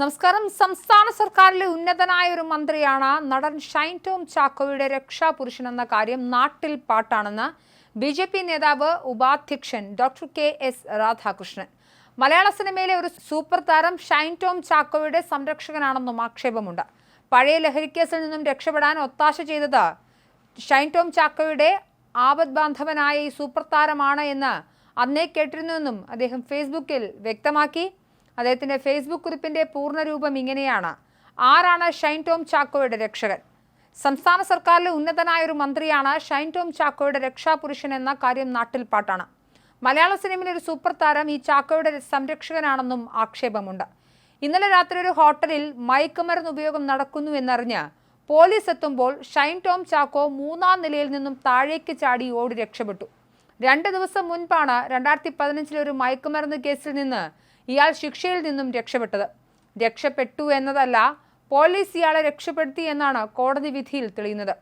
നമസ്കാരം. സംസ്ഥാന സർക്കാരിലെ ഉന്നതനായ ഒരു മന്ത്രിയാണ് നടൻ ഷൈൻ ടോം ചാക്കോയുടെ രക്ഷാപുരുഷൻ എന്ന കാര്യം നാട്ടിൽ പാട്ടാണെന്ന് ബി ജെ പി നേതാവ് ഉപാധ്യക്ഷൻ ഡോക്ടർ കെ എസ് രാധാകൃഷ്ണൻ. മലയാള സിനിമയിലെ ഒരു സൂപ്പർ താരം ഷൈൻ ടോം ചാക്കോയുടെ സംരക്ഷകനാണെന്നും ആക്ഷേപമുണ്ട്. പഴയ ലഹരിക്കേസിൽ നിന്നും രക്ഷപ്പെടാൻ ഒത്താശ ചെയ്തത് ഷൈൻ ടോം ചാക്കോയുടെ ആപത് ബാന്ധവനായ ഈ സൂപ്പർ താരമാണ് എന്ന് അന്നേ കേട്ടിരുന്നുവെന്നും അദ്ദേഹം ഫേസ്ബുക്കിൽ വ്യക്തമാക്കി. അദ്ദേഹത്തിന്റെ ഫേസ്ബുക്ക് കുറിപ്പിന്റെ പൂർണരൂപം ഇങ്ങനെയാണ്. ആരാണ് ഷൈൻ ടോം ചാക്കോയുടെ രക്ഷകൻ? സംസ്ഥാന സർക്കാരിലെ ഉന്നതനായ ഒരു മന്ത്രിയാണ് ഷൈൻ ടോം ചാക്കോയുടെ രക്ഷാപുരുഷൻ എന്ന കാര്യം നാട്ടിൽ പാട്ടാണ്. മലയാള സിനിമയിലെ ഒരു സൂപ്പർ താരം ഈ ചാക്കോയുടെ സംരക്ഷകനാണെന്നും ആക്ഷേപമുണ്ട്. ഇന്നലെ രാത്രി ഒരു ഹോട്ടലിൽ മയക്കുമരുന്ന് ഉപയോഗം നടക്കുന്നു എന്നറിഞ്ഞ് പോലീസ് എത്തുമ്പോൾ ഷൈൻ ടോം ചാക്കോ മൂന്നാം നിലയിൽ നിന്നും താഴേക്ക് ചാടി ഓടി രക്ഷപ്പെട്ടു. രണ്ട് ദിവസം മുൻപാണ് രണ്ടായിരത്തി പതിനഞ്ചിലെ ഒരു മയക്കുമരുന്ന് കേസിൽ നിന്ന് ഇയാൾ ശിക്ഷയിൽ നിന്നും രക്ഷപ്പെട്ടത്. രക്ഷപ്പെട്ടു എന്നതല്ല പോലീസ് ഇയാളെ രക്ഷപ്പെടുത്തി എന്നാണ് കോടതി വിധിയിൽ തെളിയുന്നത്.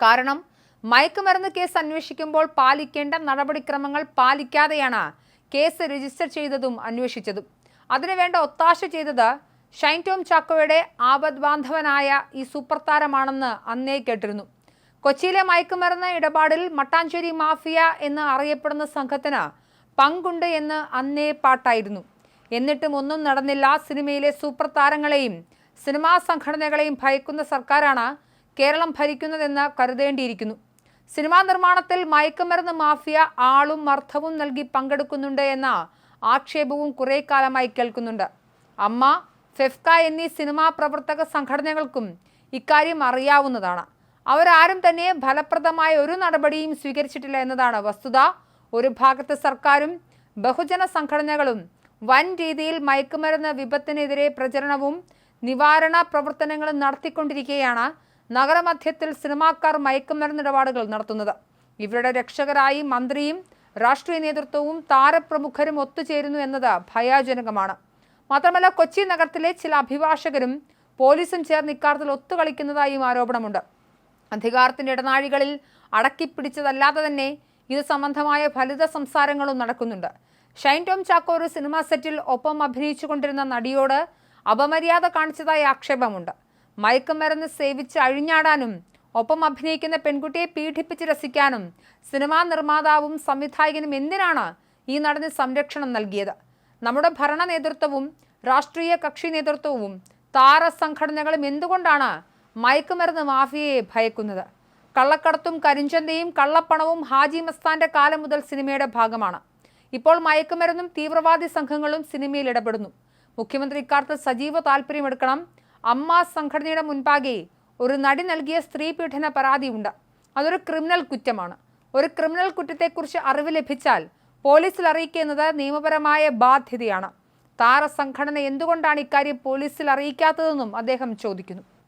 കാരണം മയക്കുമരുന്ന് കേസ് അന്വേഷിക്കുമ്പോൾ പാലിക്കേണ്ട നടപടിക്രമങ്ങൾ പാലിക്കാതെയാണ് കേസ് രജിസ്റ്റർ ചെയ്തതും അന്വേഷിച്ചതും. അതിനുവേണ്ട ഒത്താശ ചെയ്തത് ഷൈൻ ടോം ചാക്കോയുടെ ആപത് ബാന്ധവനായ ഈ സൂപ്പർ താരമാണെന്ന് അന്നേ കേട്ടിരുന്നു. കൊച്ചിയിലെ മയക്കുമരുന്ന് ഇടപാടിൽ മട്ടാഞ്ചേരി മാഫിയ എന്ന് അറിയപ്പെടുന്ന സംഘത്തിന് പങ്കുണ്ട് എന്ന് അന്നേ പാട്ടായിരുന്നു. എന്നിട്ടും ഒന്നും നടന്നില്ല സിനിമയിലെ സൂപ്പർ താരങ്ങളെയും. സിനിമാ സംഘടനകളെയും ഭയക്കുന്ന സർക്കാരാണ് കേരളം ഭരിക്കുന്നതെന്ന് കരുതേണ്ടിയിരിക്കുന്നു. സിനിമാ നിർമ്മാണത്തിൽ മയക്കുമരുന്ന് മാഫിയ ആളും അർത്ഥവും നൽകി പങ്കെടുക്കുന്നുണ്ട് എന്ന ആക്ഷേപവും കുറേ കാലമായി കേൾക്കുന്നുണ്ട്. അമ്മ ഫെഫ്ക എന്നീ സിനിമാ പ്രവർത്തക സംഘടനകൾക്കും ഇക്കാര്യം അറിയാവുന്നതാണ്. അവരാരും തന്നെ ഫലപ്രദമായ ഒരു നടപടിയും സ്വീകരിച്ചിട്ടില്ല എന്നതാണ് വസ്തുത. ഒരു ഭാഗത്ത് സർക്കാരും ബഹുജന സംഘടനകളും വൻ രീതിയിൽ മയക്കുമരുന്ന് വിപത്തിനെതിരെ പ്രചരണവും നിവാരണ പ്രവർത്തനങ്ങളും നടത്തിക്കൊണ്ടിരിക്കുകയാണ് നഗരമധ്യത്തിൽ സിനിമാക്കാർ മയക്കുമരുന്ന് ഇടപാടുകൾ നടത്തുന്നത്. ഇവരുടെ രക്ഷകരായി മന്ത്രിയും രാഷ്ട്രീയ നേതൃത്വവും താരപ്രമുഖരും ഒത്തുചേരുന്നു എന്നത് ഭയാജനകമാണ്. മാത്രമല്ല കൊച്ചി നഗരത്തിലെ ചില അഭിഭാഷകരും പോലീസും ചേർന്ന് ഇക്കാര്യത്തിൽ ഒത്തുകളിക്കുന്നതായും ആരോപണമുണ്ട്. അധികാരത്തിന്റെ ഇടനാഴികളിൽ അടക്കിപ്പിടിച്ചതല്ലാതെ തന്നെ ഇത് സംബന്ധമായ ഫലിത സംസാരങ്ങളും നടക്കുന്നുണ്ട്. ഷൈൻ ടോം ചാക്കോ ഒരു സിനിമാ സെറ്റിൽ ഒപ്പം അഭിനയിച്ചുകൊണ്ടിരുന്ന നടിയോട് അപമര്യാദ കാണിച്ചതായി ആക്ഷേപമുണ്ട്. മയക്കുമരുന്ന് സേവിച്ച് അഴിഞ്ഞാടാനും ഒപ്പം അഭിനയിക്കുന്ന പെൺകുട്ടിയെ പീഡിപ്പിച്ച് രസിക്കാനും സിനിമാ നിർമ്മാതാവും സംവിധായകനും എന്തിനാണ് ഈ നടന് സംരക്ഷണം നൽകിയത്? നമ്മുടെ ഭരണ നേതൃത്വവും രാഷ്ട്രീയ കക്ഷി നേതൃത്വവും താര സംഘടനകളും എന്തുകൊണ്ടാണ് മയക്കുമരുന്ന് മാഫിയയെ ഭയക്കുന്നത്? കള്ളക്കടത്തും കരിഞ്ചന്തയും കള്ളപ്പണവും ഹാജി മസ്താന്റെ കാലം മുതൽ സിനിമയുടെ ഭാഗമാണ്. ഇപ്പോൾ മയക്കുമരുന്നും തീവ്രവാദി സംഘങ്ങളും സിനിമയിൽ ഇടപെടുന്നു. മുഖ്യമന്ത്രി ഇക്കാര്യത്തിൽ സജീവ താല്പര്യമെടുക്കണം അമ്മ സംഘടനയുടെ മുൻപാകെ ഒരു നടി നൽകിയ സ്ത്രീ പീഡന പരാതിയുണ്ട്. അതൊരു ക്രിമിനൽ കുറ്റമാണ്. ഒരു ക്രിമിനൽ കുറ്റത്തെക്കുറിച്ച് അറിവ് ലഭിച്ചാൽ പോലീസിൽ അറിയിക്കുന്നത് നിയമപരമായ ബാധ്യതയാണ്. താര സംഘടന എന്തുകൊണ്ടാണ് ഇക്കാര്യം പോലീസിൽ അറിയിക്കാത്തതെന്നും അദ്ദേഹം ചോദിക്കുന്നു.